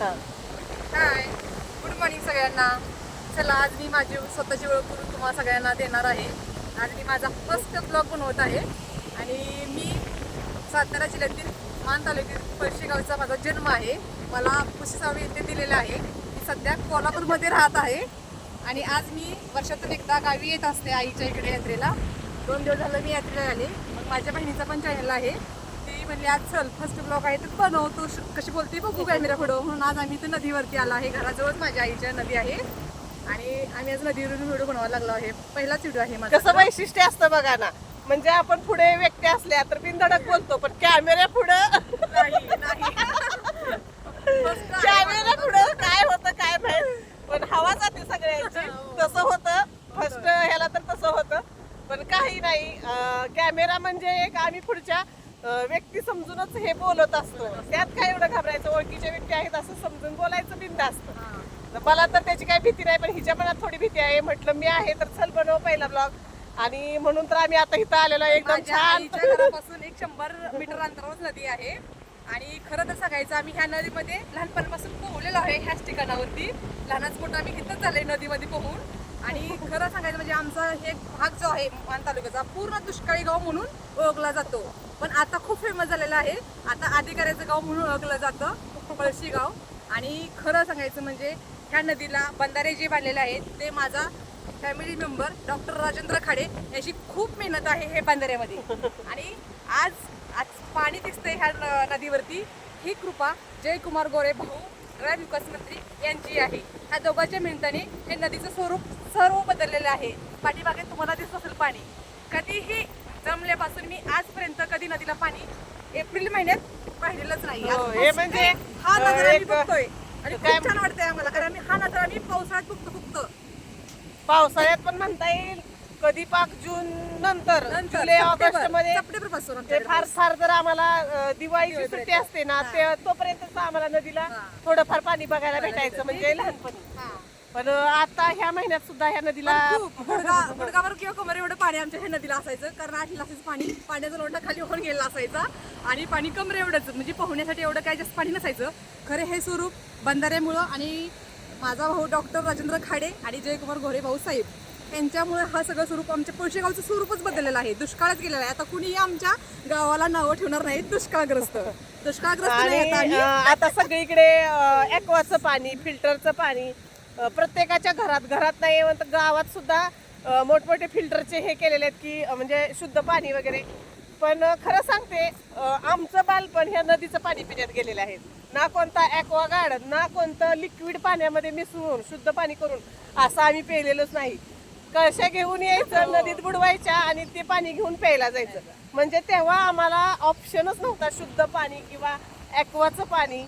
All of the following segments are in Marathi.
हा. हाय. गुड मॉर्निंग सगळ्यांना. चला आज मी माझी स्वतःची ओळख करून तुम्हाला सगळ्यांना देणार आहे. आज मी माझा फर्स्ट ब्लॉग बनवत आहे. आणि मी सातारा जिल्ह्यातील मान तालुक्यातील पळशी गावचा माझा जन्म आहे. मला पुशीसावी येथे दिलेला आहे. मी सध्या कोल्हापूरमध्ये राहत आहे. आणि आज मी वर्षातून एकदा गावी येत असते आईच्या इकडे यात्रेला. दोन दिवस झालं मी यात्रेला आले. मग माझ्या बहिणीचा पण चॅनल आहे. म्हणली आज चल फर्स्ट ब्लॉग आहे तर बनव तू कशी बोलते बघू कॅमेरा पुढं. म्हणून आज आम्ही तर नदीवरती आलो आहे. घराजवळच माझ्या आईच्या नदी आहे. आणि आम्ही आज नदीवरून व्हिडिओ बनवायला लागलो आहे. पहिलाच व्हिडिओ आहे माझा. कसं वैशिष्ट्य असतं बघा ना. म्हणजे आपण पुढे व्यक्ती असल्या तर बिनधडक बोलतो पण कॅमेऱ्या पुढं. माझा. पुढं काय होतं काय माहीत. पण हवा जाते सगळ्यांची. तसं होतं. फर्स्ट ह्याला तर तसं होतं. पण काही नाही. कॅमेरा म्हणजे एक आम्ही पुढच्या व्यक्ती समजूनच हे बोलत असतो. त्यात काय एवढं घाबरायचं? ओळखीच्या व्यक्ती आहेत असं समजून बोलायचं बिंद असतं. तर मला तर त्याची काही भीती नाही पण हिच्या मनात थोडी भीती आहे. म्हटलं मी आहे तर चल बनव पहिला ब्लॉग आणि म्हणून तर आम्ही आता इथं आलेलो आहे. एकदम छान. घरापासून एक शंभर मीटर अंतरावरच नदी आहे. आणि खरं तर सांगायचं आम्ही ह्या नदीमध्ये लहानपणापासून पोहलेलो आहे ह्याच ठिकाणावरती. लहानच मोठं आम्ही इथंच झालंय नदीमध्ये पोहून. आणि खरं सांगायचं म्हणजे आमचा हे भाग जो आहे मान तालुक्याचा पूर्ण दुष्काळी गाव म्हणून ओळखला जातो. पण आता खूप फेमस झालेला आहे. आता अधिकाऱ्याचं गाव म्हणून ओळखलं जातं पळशी गाव आणि खरं सांगायचं म्हणजे ह्या नदीला बंधारे जे बांधलेले आहेत ते माझा family member doctor Rajendra Khade याची खूप मेहनत आहे हे बंधाऱ्यामध्ये. आणि आज आज पाणी दिसतंय ह्या न- नदीवरती. ही कृपा जयकुमार गोरे भाऊ ग्राम विकास मंत्री यांची आहे. ह्या दोघांच्या मेहनतीने हे नदीचं स्वरूप सर्व बदललेलं आहे. पाठीमागे तुम्हाला दिसत असेल पाणी. कधीही जमल्यापासून मी आजपर्यंत कधी नदीला पाणी एप्रिल महिन्यात पाहिलेलंच नाही. हो, हे म्हणजे, हा नजारा मी एक- बघतोय. आणि काय- खूप छान वाटतंय आम्हाला कारण आम्ही हा नजारा आम्ही पावसाळ्यात बघतो फक्त. पावसाळ्यात पण म्हणता येईल कधी पाक जून नंतर नंतर जुलै ऑगस्टमध्ये सप्टेंबरपासून ते फार फार जर आम्हाला अं, दिवाळीची सुट्टी असते ना ते तोपर्यंत आम्हाला नदीला हा. थोडंफार पाणी बघायला भेटायचं म्हणजे लहानपणी. पण आता ह्या महिन्यात सुद्धा ह्या नदीला गुडगावर किंवा कमर एवढं पाणी आमच्या हे नदीला असायचं. कारण आठ ग्लासेस पाणी पाण्याचा लोटा खाली होऊन गेला असायचा. आणि पाणी कमरे एवढंच म्हणजे पोहण्यासाठी एवढं काय जास्त पाणी नसायचं. खरे हे स्वरूप बंधाऱ्यामुळं आणि माझा भाऊ डॉक्टर राजेंद्र खाडे आणि जयकुमार घोरे भाऊ साहेब यांच्यामुळे हा सगळं स्वरूप आमच्या पळशेगावचं स्वरूपच बदललेलं आहे. दुष्काळच गेलेला आहे. आता कुणीही आमच्या गावाला नावं ठेवणार नाही दुष्काळग्रस्त. दुष्काळग्रस्त आता सगळीकडे ॲक्वाचं पाणी फिल्टरचं पाणी प्रत्येकाच्या घरात घरात नाही म्हणत गावात सुद्धा मोठमोठे फिल्टरचे हे केलेले आहेत की म्हणजे शुद्ध पाणी वगैरे. पण खरं सांगते आमचं बालपण ह्या नदीचं पाणी पिण्यात गेलेलं आहे. ना कोणता ॲक्वा गार्ड ना कोणतं लिक्विड पाण्यामध्ये मिसळून शुद्ध पाणी करून असं आम्ही पेलेलंच नाही. कळशा घेऊन यायचं? नदीत बुडवायच्या आणि ते पाणी घेऊन प्यायला जायचं. म्हणजे तेव्हा आम्हाला ऑप्शनच नव्हता शुद्ध पाणी किंवा ॲक्वाचं पाणी.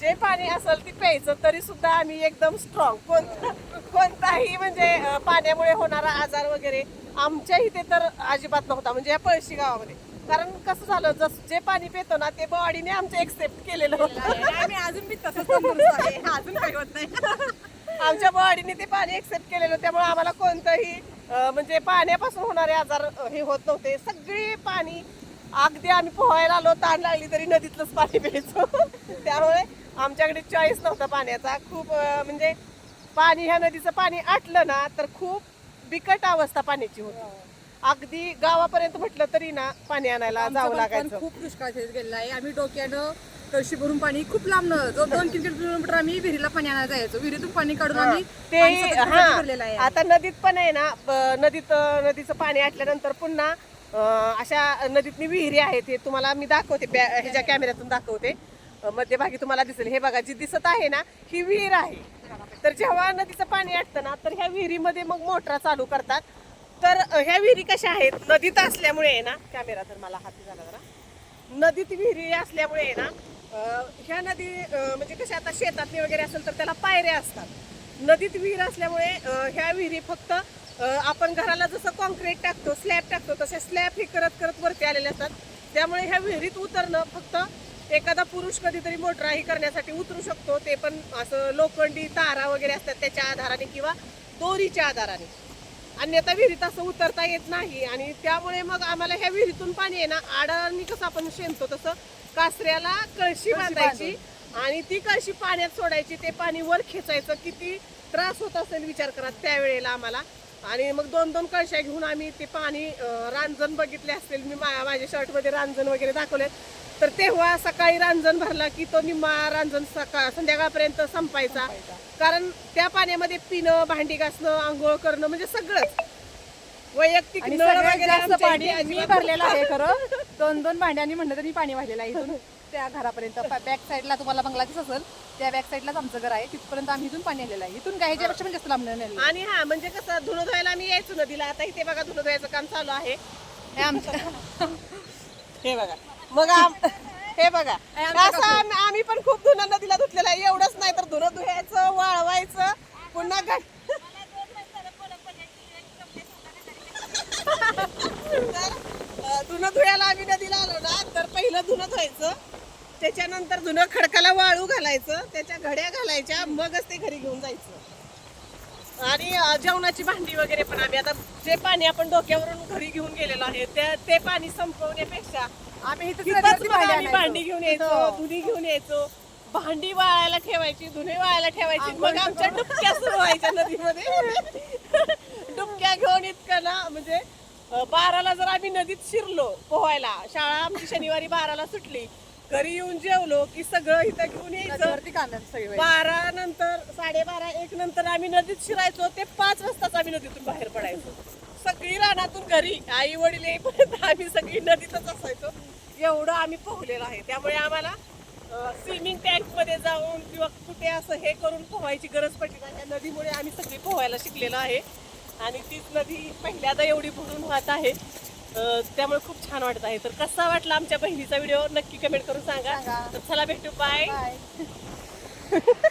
जे पाणी असेल ते प्यायचं तरी सुद्धा आम्ही एकदम स्ट्रॉंग कोणता कोणताही म्हणजे पाण्यामुळे होणारा आजार वगैरे आमच्या इथे तर अजिबात नव्हता म्हणजे या पळशी गावामध्ये. कारण कसं झालं जस जे पाणी पितो ना ते बॉडीने आमचं एक्सेप्ट केलेलं होतं. आम्ही अजून बी तसंच अजून काही होत नाही. आमच्या बॉडीने ते पाणी एक्सेप्ट केलेलं त्यामुळे आम्हाला कोणतंही म्हणजे पाण्यापासून होणारे आजार हे होत नव्हते. सगळी पाणी अगदी आम्ही पोहायला आलो ताण लागली तरी नदीतलंच पाणी प्यायचो. त्यामुळे आमच्याकडे चॉईस नव्हता पाण्याचा. खूप म्हणजे पाणी ह्या नदीचं पाणी आटलं ना तर खूप बिकट अवस्था पाण्याची होती. अगदी गावापर्यंत म्हटलं तरी ना पाणी आणायला जावं लागायचं. खूप दुष्काळ गेलेला आहे. आम्ही डोक्यानं कळशी भरून पाणी खूप लांबनं जो दोन तीन किलोमीटर आम्ही विहिरीला पाणी आणायला जायचो. विहिरीतून पाणी काढून आम्ही ते हा आता नदीत पण आहे ना नदीत नदीचं पाणी आटल्यानंतर पुन्हा अशा नदीतनी विहिरी आहेत हे तुम्हाला मी दाखवते ह्याच्या कॅमेऱ्यातून दाखवते. मध्यभागी तुम्हाला दिसेल. हे बघा जी दिसत आहे ना ही विहीर आहे. तर जेव्हा नदीचं पाणी आटतं ना तर ह्या विहिरीमध्ये मग मोटरा चालू करतात. तर ह्या विहिरी कशा आहेत? नदीत असल्यामुळे आहे ना कॅमेरा तर मला हाती झाला जरा. नदीत विहिरी असल्यामुळे आहे ना ह्या नदी म्हणजे कशा आता शेतातली वगैरे असेल तर त्याला पायऱ्या असतात. नदीत विहीर असल्यामुळे ह्या विहिरी फक्त आपण घराला जसं कॉन्क्रीट टाकतो स्लॅब टाकतो तसे स्लॅब हे करत करत वरती आलेले असतात. त्यामुळे ह्या विहिरीत उतरणं फक्त एखादा पुरुष कधीतरी मोटराही करण्यासाठी उतरू शकतो ते पण असं लोखंडी तारा वगैरे असतात त्याच्या आधाराने किंवा दोरीच्या आधाराने. अन्यथा विहिरीत असं उतरता येत नाही आणि त्यामुळे मग आम्हाला ह्या विहिरीतून पाणी आहे ना आडानी कसं आपण शेणतो तसं कासऱ्याला कळशी बांधायची आणि ती कळशी पाण्यात सोडायची ते पाणी वर खेचायचं किती त्रास होत असेल विचार करा त्यावेळेला आम्हाला. आणि मग दोन दोन कळशा घेऊन आम्ही ते पाणी रांजण बघितले असतील मी मा- माझ्या शर्टमध्ये रांजण वगैरे दाखवले तर तेव्हा सकाळी रांजण भरला की तो निम्मा रांजण सकाळ संध्याकाळपर्यंत संपायचा. कारण त्या पाण्यामध्ये पिणं भांडी घासणं आंघोळ करणं म्हणजे सगळंच. वैयक्तिक आणि सगळ्यात जास्त पाणी मी भरलेलं आहे खरं. दोन दोन भांड्यांनी म्हणलं तरी पाणी वाहिलेलं आहे इथून. त्या घरापर्यंत. बॅक साईडला तुम्हाला बंगला दिसत असेल त्या बॅक साईडलाच आमचं घर आहे. तिथपर्यंत आम्ही इथून पाणी आलेलं आहे. इथून काय ह्याच्यापेक्षा पण जास्त लांब नाही आणि हा म्हणजे कसं धुणं धुवायला आम्ही यायचो नदीला. आता इथे बघा धुणं धुवायचं काम चालू आहे. हे आमचं. हे बघा. मग आम- हे बघा. असं आम- आम्ही पण खूप धुणं नदीला धुतलेलं आहे. एवढंच नाही तर धुणं धुवायचं वाळवायचं. पुन्हा घट तर अं, धुणं धुयाला आम्ही नदीला आलो ना तर पहिलं धुणं धुवायचं. त्याच्यानंतर धुणं खडकाला वाळू घालायचं. त्याच्या घड्या घालायच्या. मगच ते घरी घेऊन जायचं. आणि अं, जेवणाची भांडी वगैरे पण आम्ही आता जे पाणी आपण डोक्यावरून घरी घेऊन गेलेलो आहे त्या- ते पाणी संपवण्यापेक्षा आम्ही इथं तिथंच मग आम्ही भांडी घेऊन यायचो धुणी घेऊन यायचो भांडी वाळायला ठेवायची धुणे वाळायला ठेवायची. मग आमच्या डुबक्या सुरू व्हायच्या नदीमध्ये. डुबक्या घेऊन इतकं ना म्हणजे अं, बाराला जर आम्ही नदीत शिरलो पोहायला शाळा आमची शनिवारी बाराला सुटली. घरी येऊन जेवलो की सगळं इथं घेऊन यायचं. नदीवरती कांदा सगळी वेळ. बारा नंतर साडेबारा एक नंतर आम्ही नदीत शिरायचो ते पाच वाजताच आम्ही नदीतून बाहेर पडायचो. सगळी रानातून घरी आई वडील येईपर्यंत आम्ही सगळी नदीतच असायचो. एवढं आम्ही पोहलेलो आहे. त्यामुळे आम्हाला स्विमिंग टँकमध्ये जाऊन किंवा कुठे असं हे करून पोहायची गरज पडली नाही. त्या नदीमुळे आम्ही सगळी पोहायला शिकलेलो आहे. आणि तीच नदी पहिल्यांदा एवढी भरून वाहत आहे. त्यामुळे खूप छान वाटत आहे. तर कसा वाटला आमच्या बहिणीचा व्हिडिओ? नक्की कमेंट करून सांगा. तर चला भेटू. बाय